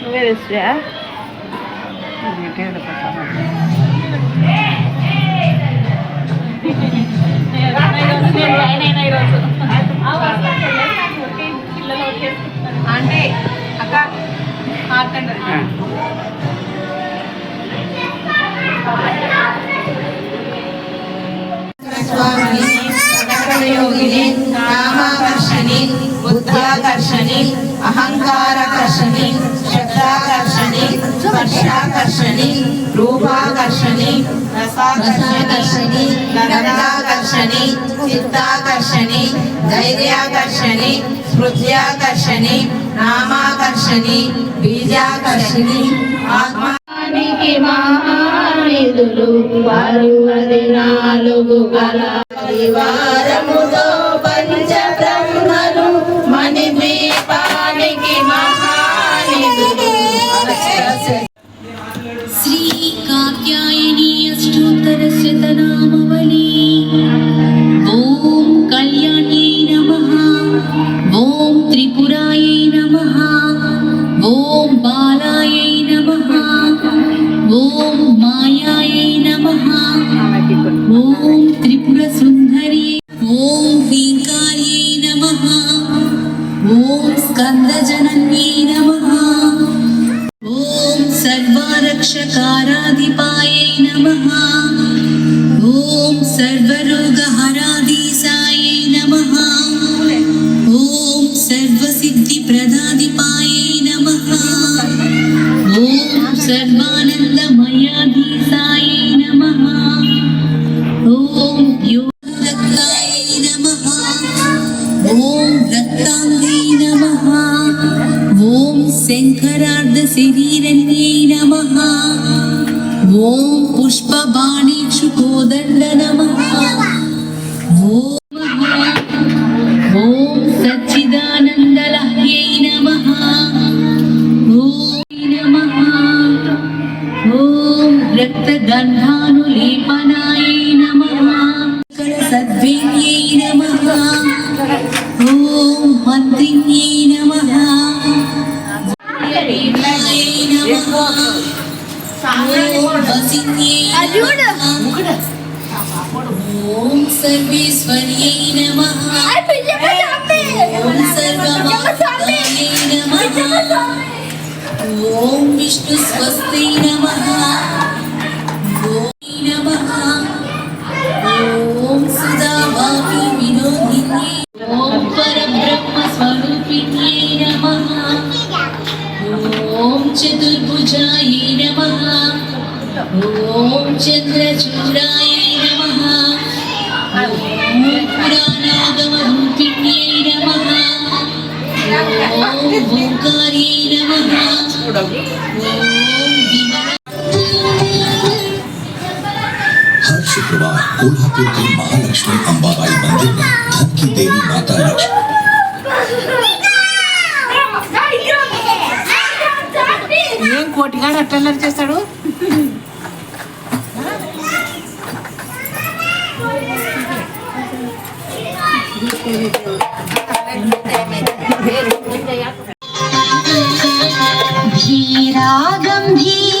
నువ్వే తెస్తురా అంటే అక్క ఆకండి అహంకారకర్షణి శబ్దాకర్షణి స్పర్శాకర్షణి రూపాకర్షణి రసాకర్షణి గంధాకర్షణి చిత్తాకర్షణి ధైర్యాకర్షణి స్మృత్యాకర్షణి నామాకర్షణి బీజాకర్షణి ఆత్మానికి మహానిధులు పరువది నాలుగు కళ పరివారముతో ஓம் ஸ்கந்த ஜனன்யே நம ஓம் சர்வாரக்ஷகாராதிபா पुष्पबाणेषु कोदण्ड नमः ॐ ॐ सच्चिदानन्दलह्यै Om Vishnu Swastina Maha. Kolhapur के महालक्ष्मी अंबाबाई मंदिर में धन की देवी माता लक्ष्मी ఏం కోటిగాడు అట్లా చేస్తాడు धीरा गम्भीरा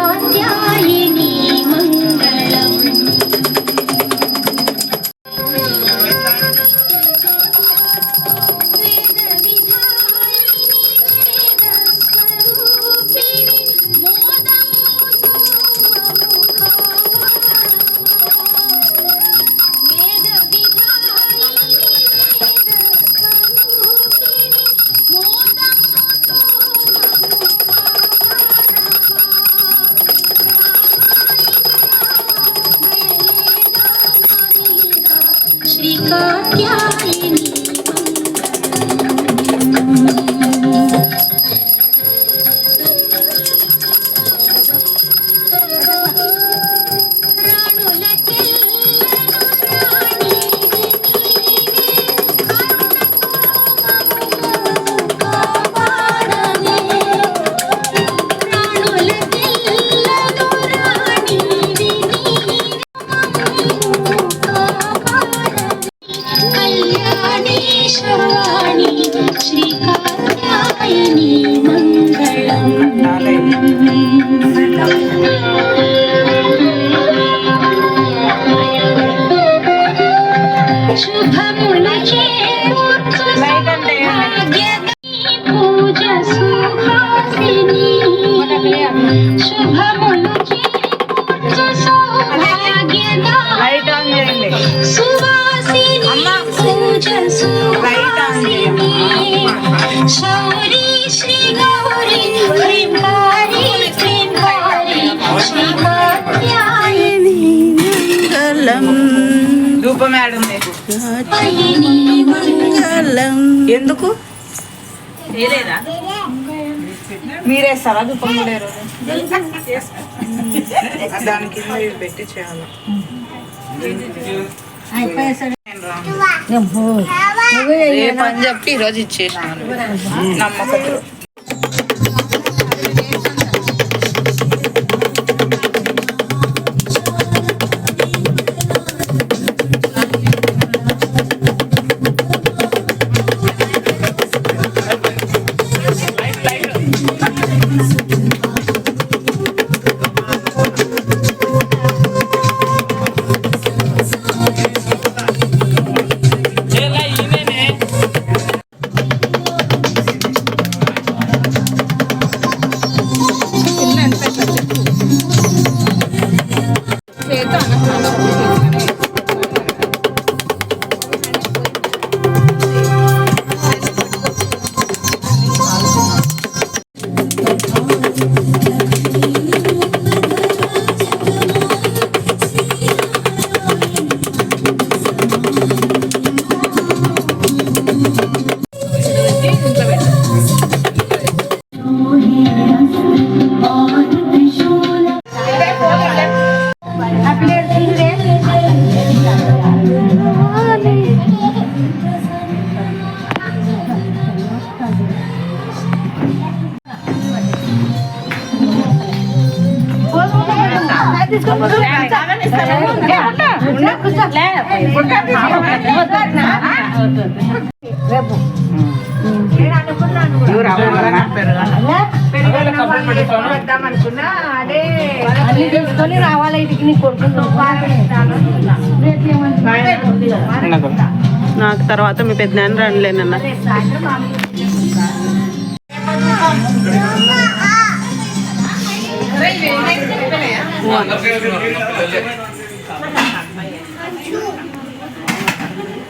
好很 गणेशवाणी श्रीकात्यायनी मङ्गलम् शुभमुनके पूजसुहासिनी शुभमुनके ధూపం ఆడుంది మంగళాయని మంగళం। ఎందుకు? మీరేస్తారా? ధూపం కూడా? దాని కింద పెట్టి చేయాలి. ఏ పని చెప్పి ఈరోజు ఇచ్చేసినాను నమ్మకంతో రావాలి ఇంటికి నీ నాకు తర్వాత మీ పెద్ద నాన్న రండిలేనన్న ఎప్పుడైనా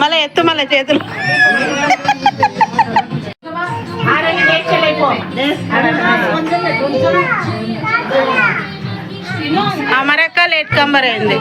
మళ్ళీ ఎత్తు మళ్ళీ చేతులు. అమరక్క లేట్ కంబర్ అయింది.